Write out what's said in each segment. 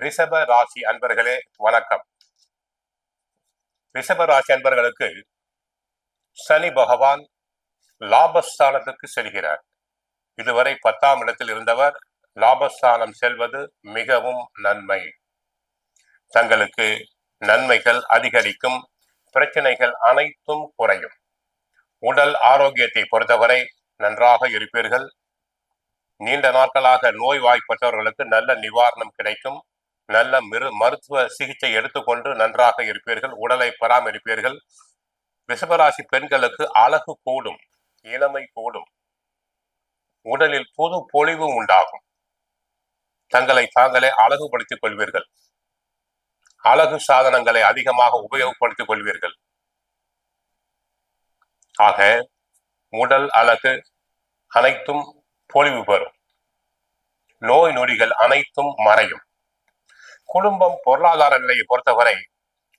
ரிஷப ராசி அன்பர்களே வணக்கம். ரிஷப ராசி அன்பர்களுக்கு சனி பகவான் லாபஸ்தானத்துக்கு செல்கிறார். இதுவரை பத்தாம் இடத்தில் இருந்தவர் லாபஸ்தானம் செல்வது மிகவும் நன்மை. தங்களுக்கு நன்மைகள் அதிகரிக்கும் பிரச்சனைகள் அனைத்தும் குறையும். உடல் ஆரோக்கியத்தை பொறுத்தவரை நன்றாக இருப்பீர்கள். நீண்ட நாட்களாக நோய்வாய்ப்பட்டவர்களுக்கு நல்ல நிவாரணம் கிடைக்கும். நல்ல மிரு மருத்துவ சிகிச்சை எடுத்துக்கொண்டு நன்றாக இருப்பீர்கள் உடலை பராமரிப்பீர்கள். ரிஷபராசி பெண்களுக்கு அழகு கூடும் இளமை கூடும். உடலில் புது பொலிவு உண்டாகும். தங்களை தாங்களே அழகுபடுத்திக் கொள்வீர்கள். அழகு சாதனங்களை அதிகமாக உபயோகப்படுத்திக் கொள்வீர்கள். ஆக உடல் அழகு அனைத்தும் பொலிவு பெறும். நோய் நொடிகள் அனைத்தும் மறையும். குடும்பம் பொருளாதார நிலையை பொறுத்தவரை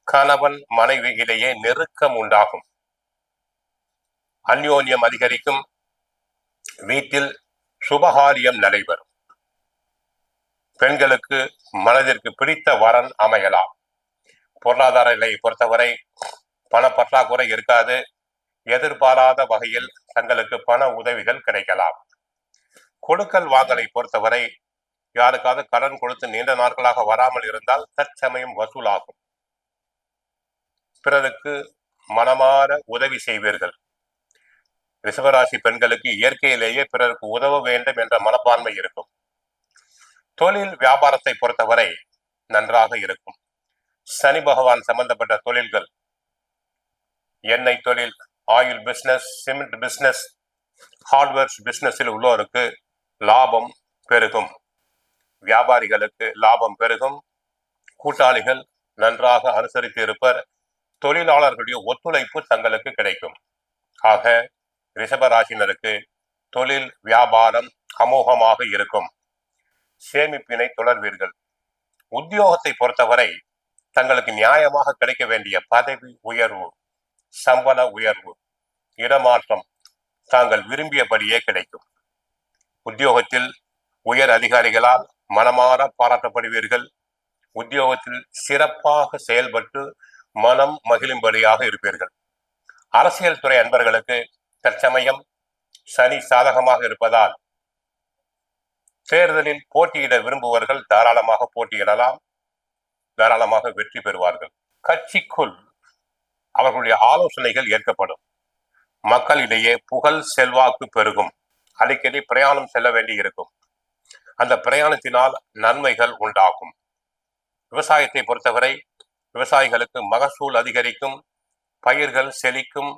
கணவன் மனைவி இடையே நெருக்கம் உண்டாகும். அந்யோன்யம் அதிகரிக்கும். வீட்டில் சுபகாரியம் நடைபெறும். பெண்களுக்கு மனதிற்கு பிடித்த வரன் அமையலாம். பொருளாதார நிலையை பொறுத்தவரை பணப்பற்றாக்குறை இருக்காது. எதிர்பாராத வகையில் தங்களுக்கு பண உதவிகள் கிடைக்கலாம். கொடுக்கல் வாங்கலை பொறுத்தவரை யாருக்காவது கடன் கொடுத்து நீண்ட நாட்களாக வராமல் இருந்தால் தற்சமயம் வசூலாகும். பிறருக்கு மனமாற உதவி செய்வீர்கள். ரிஷபராசி பெண்களுக்கு இயற்கையிலேயே பிறருக்கு உதவ வேண்டும் என்ற மனப்பான்மை இருக்கும். தொழில் வியாபாரத்தை பொறுத்தவரை நன்றாக இருக்கும். சனி பகவான் சம்பந்தப்பட்ட தொழில்கள் எண்ணெய் தொழில் oil business cement business hardwares பிசினஸில் உள்ளோருக்கு லாபம் பெருகும். வியாபாரிகளுக்கு லாபம் பெருகும். கூட்டாளிகள் நன்றாக அனுசரித்து இருப்பர். தொழிலாளர்களுடைய ஒத்துழைப்பு தங்களுக்கு கிடைக்கும். ஆக ரிஷபராசினருக்கு தொழில் வியாபாரம் அமோகமாக இருக்கும். சேமிப்பினை தொடர்வீர்கள். உத்தியோகத்தை பொறுத்தவரை தங்களுக்கு நியாயமாக கிடைக்க வேண்டிய பதவி உயர்வு சம்பள உயர்வு இடமாற்றம் தாங்கள் விரும்பியபடியே கிடைக்கும். உத்தியோகத்தில் உயர் அதிகாரிகளால் மனமாற பாராட்டப்படுவீர்கள். உத்தியோகத்தில் சிறப்பாக செயல்பட்டு மனம் மகிழும்படியாக இருப்பீர்கள். அரசியல் துறை அன்பர்களுக்கு தற்சமயம் சனி சாதகமாக இருப்பதால் தேர்தலில் போட்டியிட விரும்புவர்கள் தாராளமாக போட்டியிடலாம். தாராளமாக வெற்றி பெறுவார்கள். கட்சிக்குள் அவர்களுடைய ஆலோசனைகள் ஏற்கப்படும். மக்களிடையே புகழ் செல்வாக்கு பெருகும். அடிக்கடி பிரயாணம் செல்ல வேண்டி இருக்கும் அந்த பிரயாணத்தினால் நன்மைகள் உண்டாகும். விவசாயத்தை பொறுத்தவரை விவசாயிகளுக்கு மகசூல் அதிகரிக்கும் பயிர்கள் செழிக்கும்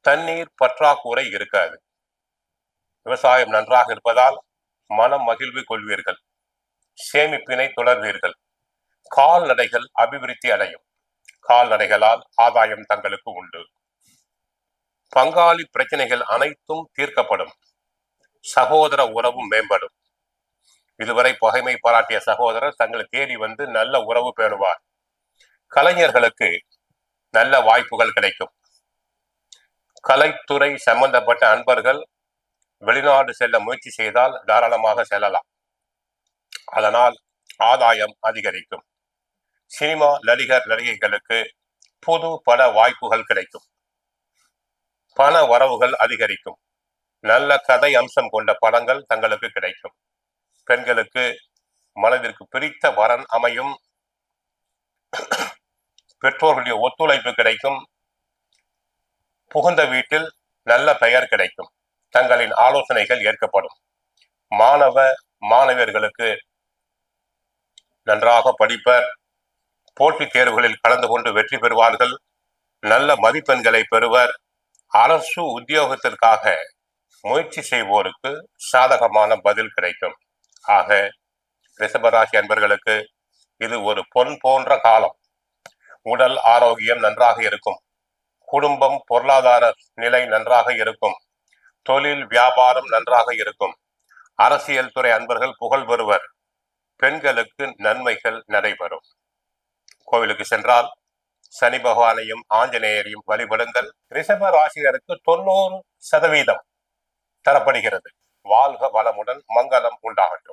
தண்ணீர் பற்றாக்குறை இருக்காது. விவசாயம் நன்றாக இருப்பதால் மனம் மகிழ்வு கொள்வீர்கள். சேமிப்பினை தொடர்வீர்கள். கால்நடைகள் அபிவிருத்தி அடையும். கால்நடைகளால் ஆதாயம் தங்களுக்கு உண்டு. பங்காளி பிரச்சனைகள் அனைத்தும் தீர்க்கப்படும். சகோதர உறவும் மேம்படும். இதுவரை பகைமை பாராட்டிய சகோதரர் தங்களை தேடி வந்து நல்ல உறவு பேணுவார். கலைஞர்களுக்கு நல்ல வாய்ப்புகள் கிடைக்கும். கலைத்துறை சம்பந்தப்பட்ட அன்பர்கள் வெளிநாடு செல்ல முயற்சி செய்தால் தாராளமாக செல்லலாம். அதனால் ஆதாயம் அதிகரிக்கும். சினிமா நடிகர் நடிகைகளுக்கு புது பட வாய்ப்புகள் கிடைக்கும். பண வரவுகள் அதிகரிக்கும். நல்ல கதை அம்சம் கொண்ட படங்கள் தங்களுக்கு கிடைக்கும். பெண்களுக்கு மனதிற்கு பிரித்த வரன் அமையும். பெற்றோர்களுடைய ஒத்துழைப்பு கிடைக்கும். புகுந்த வீட்டில் நல்ல பெயர் கிடைக்கும். தங்களின் ஆலோசனைகள் ஏற்கப்படும். மாணவ மாணவியர்களுக்கு நன்றாக படிப்பர். போட்டித் தேர்வுகளில் கலந்து கொண்டு வெற்றி பெறுவார்கள். நல்ல மதிப்பெண்களை பெறுவர். அரசு உத்தியோகத்திற்காக முயற்சி செய்வோருக்கு சாதகமான பதில் கிடைக்கும். ஆக ரிஷபராசி அன்பர்களுக்கு இது ஒரு பொன் போன்ற காலம். உடல் ஆரோக்கியம் நன்றாக இருக்கும். குடும்பம் பொருளாதார நிலை நன்றாக இருக்கும். தொழில் வியாபாரம் நன்றாக இருக்கும். அரசியல் துறை அன்பர்கள் புகழ் பெறுவர். பெண்களுக்கு நன்மைகள் நடைபெறும். கோவிலுக்கு சென்றால் சனி பகவானையும் ஆஞ்சநேயரையும் வழிபடுங்கள். ரிஷப ராசியருக்கு தொண்ணூறு சதவீதம். தரப்படுகிறது. வாழ்க வளமுடன் மங்களம் உண்டாகட்டும்.